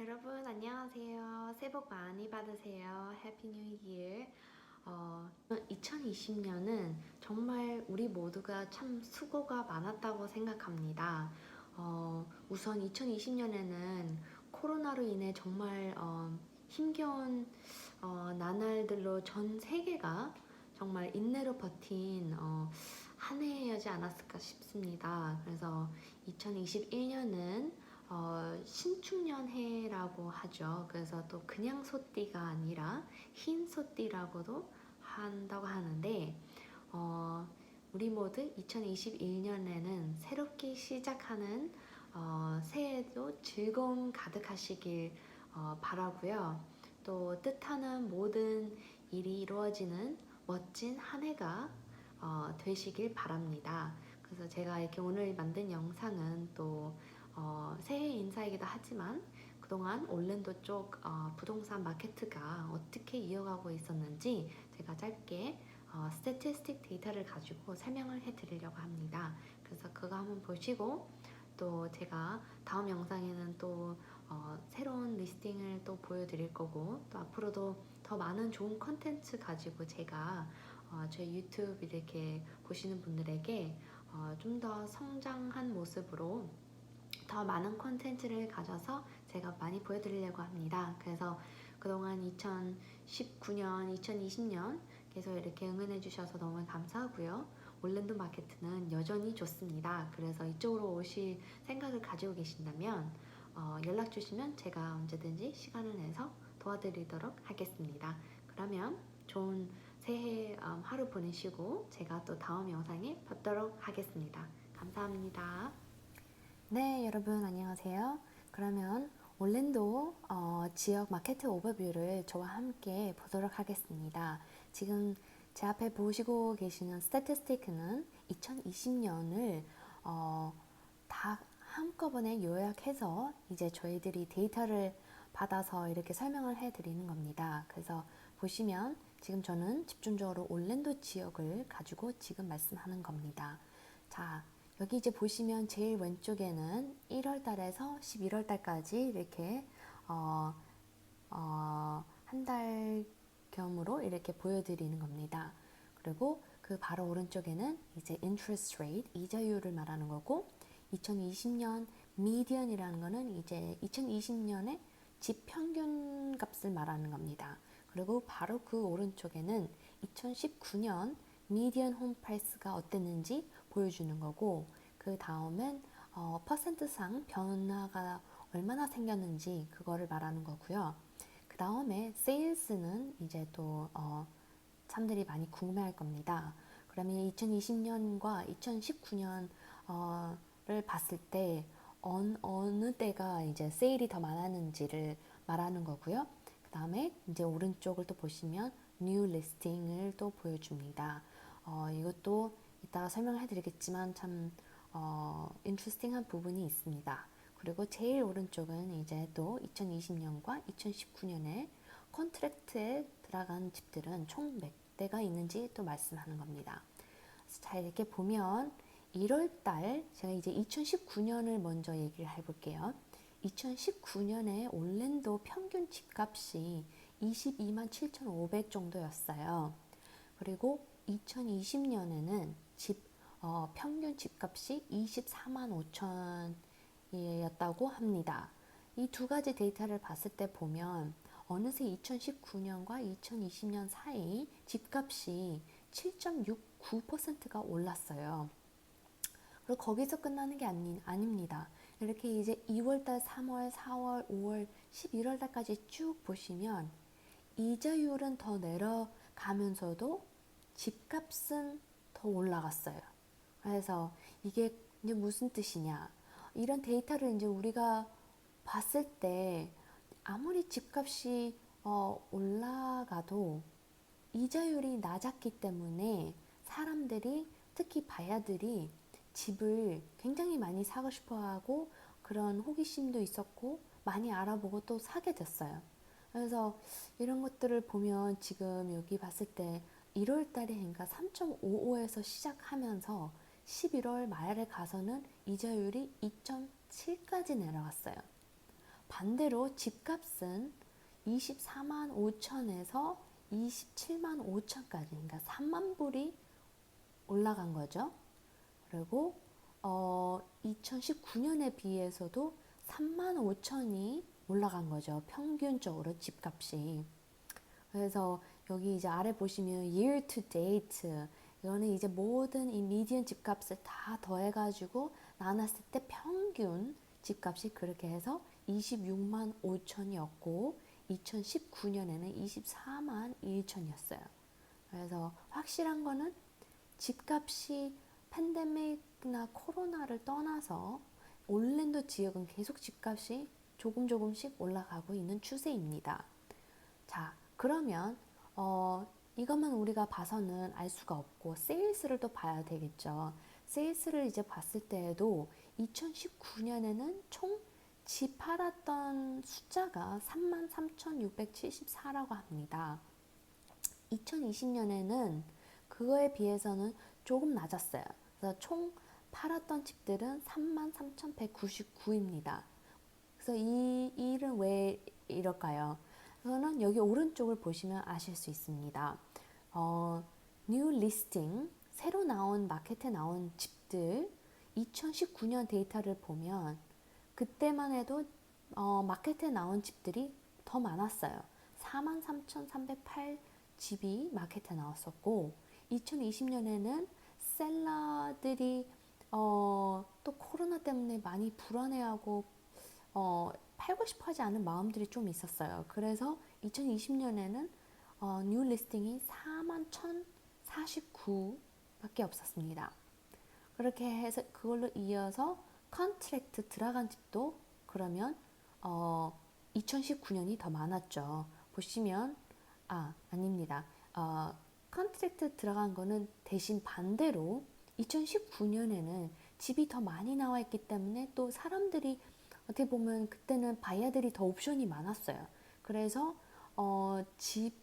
여러분 안녕하세요. 새해 복 많이 받으세요. 해피 뉴 이어. 어, 2020년은 정말 우리 모두가 참 수고가 많았다고 생각합니다. 어, 우선 2020년에는 코로나로 인해 정말 어, 힘겨운 어, 나날들로 전 세계가 정말 인내로 버틴 어, 한 해여지 않았을까 싶습니다. 그래서 2021년은 어, 신축년해라고 하죠. 그래서 또 그냥 소띠가 아니라 흰 소띠라고도 한다고 하는데 어, 우리 모두 2021년에는 새롭게 시작하는 어, 새해도 즐거움 가득하시길 어, 바라고요. 또 뜻하는 모든 일이 이루어지는 멋진 한 해가 어, 되시길 바랍니다. 그래서 제가 이렇게 오늘 만든 영상은 또 어, 새해 인사이기도 하지만 그동안 올랜도 쪽 어, 부동산 마케트가 어떻게 이어가고 있었는지 제가 짧게 어, 스태티스틱 데이터를 가지고 설명을 해 드리려고 합니다. 그래서 그거 한번 보시고 또 제가 다음 영상에는 또 어, 새로운 리스팅을 또 보여드릴 거고 또 앞으로도 더 많은 좋은 컨텐츠 가지고 제가 어, 저희 유튜브 이렇게 보시는 분들에게 어, 좀 더 성장한 모습으로 더 많은 콘텐츠를 가져서 제가 많이 보여드리려고 합니다. 그래서 그동안 2019년, 2020년 계속 이렇게 응원해 주셔서 너무 감사하고요. 올랜도 마케트는 여전히 좋습니다. 그래서 이쪽으로 오실 생각을 가지고 계신다면 어, 연락 주시면 제가 언제든지 시간을 내서 도와드리도록 하겠습니다. 그러면 좋은 새해 음, 하루 보내시고 제가 또 다음 영상에 뵙도록 하겠습니다. 감사합니다. 네, 여러분 안녕하세요. 그러면 올랜도 어, 지역 마케트 오버뷰를 저와 함께 보도록 하겠습니다. 지금 제 앞에 보시고 계시는 스태티스틱은 2020년을 어, 다 한꺼번에 요약해서 이제 저희들이 데이터를 받아서 이렇게 설명을 해 드리는 겁니다. 그래서 보시면 지금 저는 집중적으로 올랜도 지역을 가지고 지금 말씀하는 겁니다. 자, 여기 이제 보시면 제일 왼쪽에는 1월 달에서 11월 달까지 이렇게 어, 어, 한 달 겸으로 이렇게 보여드리는 겁니다. 그리고 그 바로 오른쪽에는 이제 interest rate 이자율을 말하는 거고 2020년 median이라는 거는 이제 2020년의 집 평균 값을 말하는 겁니다. 그리고 바로 그 오른쪽에는 2019년 median home price가 어땠는지 보여주는 거고 그 다음엔 어, 퍼센트상 변화가 얼마나 생겼는지 그거를 말하는 거고요. 그 다음에 sales는 이제 또 어, 사람들이 많이 궁금해할 겁니다. 그러면 2020년과 2019년을 봤을 때 어느, 어느 때가 이제 세일이 더 많았는지를 말하는 거고요. 그 다음에 이제 오른쪽을 또 보시면 new listing을 또 보여줍니다. 어, 이것도 이따가 설명을 해드리겠지만 참 어, interesting한 부분이 있습니다. 그리고 제일 오른쪽은 이제 또 2020년과 2019년에 컨트랙트에 들어간 집들은 총 몇 대가 있는지 또 말씀하는 겁니다. 자 이렇게 보면 1월 달 제가 이제 2019년을 먼저 얘기를 해볼게요. 2019년에 올랜도 평균 집값이 22만 7,500 정도였어요. 그리고 2020년에는 집 어, 평균 집값이 24만 5천이었다고 합니다. 이 두 가지 데이터를 봤을 때 보면 어느새 2019년과 2020년 사이 집값이 7.69%가 올랐어요. 그리고 거기서 끝나는 게 아니, 아닙니다. 이렇게 이제 2월달, 3월, 4월, 5월, 11월달까지 쭉 보시면 이자율은 더 내려가면서도 집값은 더 올라갔어요. 그래서 이게 이제 무슨 뜻이냐? 이런 데이터를 이제 우리가 봤을 때 아무리 집값이 어, 올라가도 이자율이 낮았기 때문에 사람들이 특히 바야들이 집을 굉장히 많이 사고 싶어 하고 그런 호기심도 있었고 많이 알아보고 또 사게 됐어요. 그래서 이런 것들을 보면 지금 여기 봤을 때 1월 달에 그러니까 3.55에서 시작하면서 11월 말에 가서는 이자율이 2.7까지 내려갔어요. 반대로 집값은 24만 5천에서 27만 5천까지, 그러니까 3만 불이 올라간 거죠. 그리고 어, 2019년에 비해서도 3만 5천이 올라간 거죠. 평균적으로 집값이. 그래서 여기 이제 아래 보시면 year to date 이거는 이제 모든 이 미디언 집값을 다 더해가지고 나눴을 때 평균 집값이 그렇게 해서 26만 5천이었고 2019년에는 24만 1천이었어요. 그래서 확실한 거는 집값이 팬데믹이나 코로나를 떠나서 올랜도 지역은 계속 집값이 조금 조금씩 올라가고 있는 추세입니다. 자, 그러면 어, 이것만 우리가 봐서는 알 수가 없고 세일스를 또 봐야 되겠죠. 세일스를 이제 봤을 때에도 2019년에는 총 집 팔았던 숫자가 33,674라고 합니다. 2020년에는 그거에 비해서는 조금 낮았어요. 그래서 총 팔았던 집들은 33,199입니다. 그래서 이 일은 왜 이럴까요? 그거는 여기 오른쪽을 보시면 아실 수 있습니다. 어, new listing 새로 나온 마켓에 나온 집들 2019년 데이터를 보면 그때만 해도 어, 마켓에 나온 집들이 더 많았어요. 43,308 집이 마켓에 나왔었고 2020년에는 셀러들이 어, 또 코로나 때문에 많이 불안해하고 어, 팔고 싶어 하지 않은 마음들이 좀 있었어요. 그래서 2020년에는 어, 뉴 리스팅이 4만 1,049밖에 없었습니다. 그렇게 해서 그걸로 이어서 컨트랙트 들어간 집도 그러면 어, 2019년이 더 많았죠. 보시면 아 아닙니다. 어, 컨트랙트 들어간 거는 대신 반대로 2019년에는 집이 더 많이 나와 있기 때문에 또 사람들이 어떻게 보면 그때는 바이어들이 더 옵션이 많았어요. 그래서 어, 집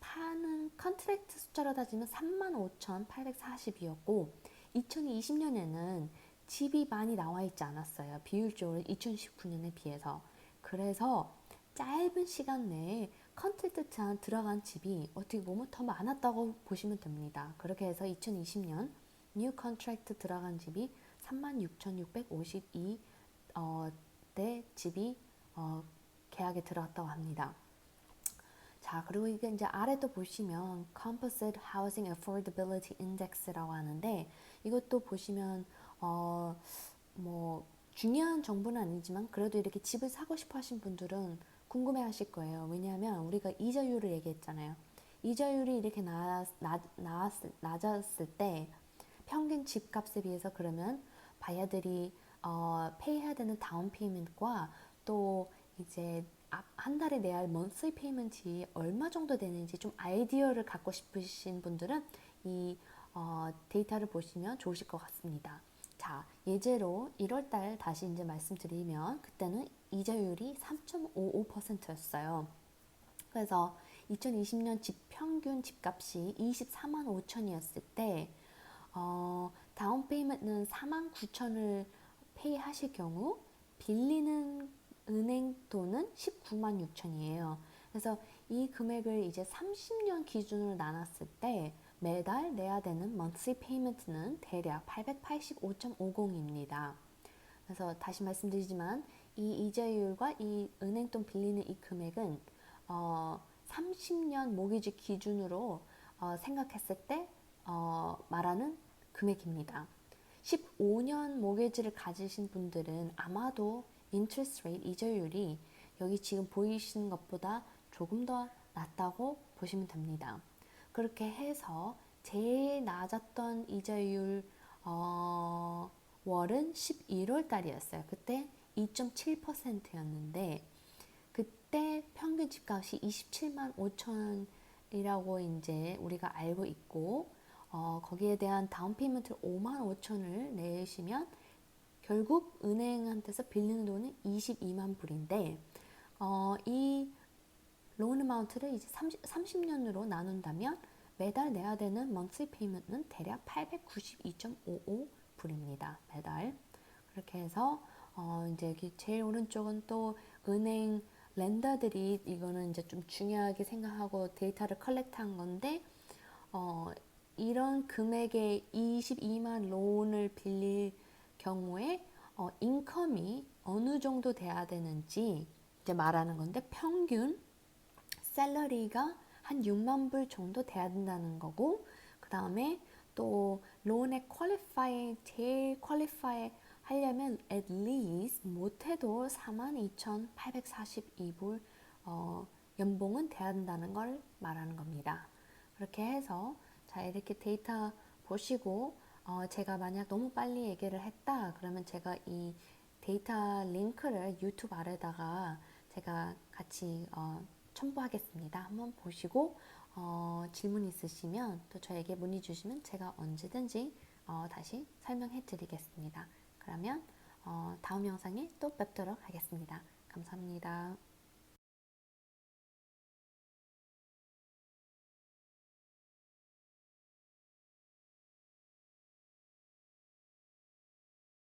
파는 컨트랙트 숫자로 따지면 35,840이었고 2020년에는 집이 많이 나와 있지 않았어요. 비율적으로 2019년에 비해서. 그래서 짧은 시간 내에 컨트랙트 들어간 집이 어떻게 보면 더 많았다고 보시면 됩니다. 그렇게 해서 2020년 뉴 컨트랙트 들어간 집이 36,652 어, 대 집이 어, 계약에 들어갔다고 합니다. 자, 그리고 이게 이제 아래 또 보시면 Composite Housing Affordability Index라고 하는데 이것도 보시면 어, 뭐 중요한 정보는 아니지만 그래도 이렇게 집을 사고 싶어 하신 분들은 궁금해 하실 거예요. 왜냐하면 우리가 이자율을 얘기했잖아요. 이자율이 이렇게 나, 나, 나왔을, 낮았을 때 평균 집값에 비해서 그러면 바이어들이 어, 페이해야 되는 다운 페이먼트과 또 이제 한 달에 내야 할 먼슬리 페이먼트이 얼마 정도 되는지 좀 아이디어를 갖고 싶으신 분들은 이 어, 데이터를 보시면 좋으실 것 같습니다. 자, 예제로 1월달 다시 이제 말씀드리면 그때는 이자율이 3.55%였어요. 그래서 2020년 집 평균 집값이 24만 5천이었을 때 어, 다운 페이먼트는 4만 9천을 페이하실 경우 빌리는 은행 돈은 19만 6천이에요. 그래서 이 금액을 이제 30년 기준으로 나눴을 때 매달 내야 되는 monthly payment는 대략 885.50입니다. 그래서 다시 말씀드리지만 이 이자율과 이 은행돈 빌리는 이 금액은 어, 30년 모기지 기준으로 어, 생각했을 때 어, 말하는 금액입니다. 15년 모기지를 가지신 분들은 아마도 interest rate 이자율이 여기 지금 보이시는 것보다 조금 더 낮다고 보시면 됩니다. 그렇게 해서 제일 낮았던 이자율 어, 월은 11월 달이었어요. 그때 2.7%였는데 그때 평균 집값이 27만 5천이라고 이제 우리가 알고 있고 어, 거기에 대한 다운 페이먼트 5만 5천을 내시면 결국 은행한테서 빌리는 돈은 22만 불인데 어, 이 로운 마운트를 이제 30, 30년으로 나눈다면 매달 내야 되는 monthly payment는 대략 892.55 불입니다. 매달. 그렇게 해서 어, 이제 여기 제일 오른쪽은 또 은행 렌더들이 이거는 이제 좀 중요하게 생각하고 데이터를 컬렉트한 건데 어, 이런 금액의 22만 론을 빌릴 경우에 어, 인컴이 어느 정도 돼야 되는지 이제 말하는 건데 평균 셀러리가 한 6만 불 정도 돼야 된다는 거고 그 다음에 또 론에 퀄리파이 제일 퀄리파이 하려면 at least 못해도 42,842불 어, 연봉은 돼야 된다는 걸 말하는 겁니다. 그렇게 해서 자 이렇게 데이터 보시고 어, 제가 만약 너무 빨리 얘기를 했다 그러면 제가 이 데이터 링크를 유튜브 아래다가 제가 같이 어, 첨부하겠습니다. 한번 보시고 어, 질문 있으시면 또 저에게 문의 주시면 제가 언제든지 어, 다시 설명해 드리겠습니다. 그러면 어, 다음 영상에 또 뵙도록 하겠습니다. 감사합니다.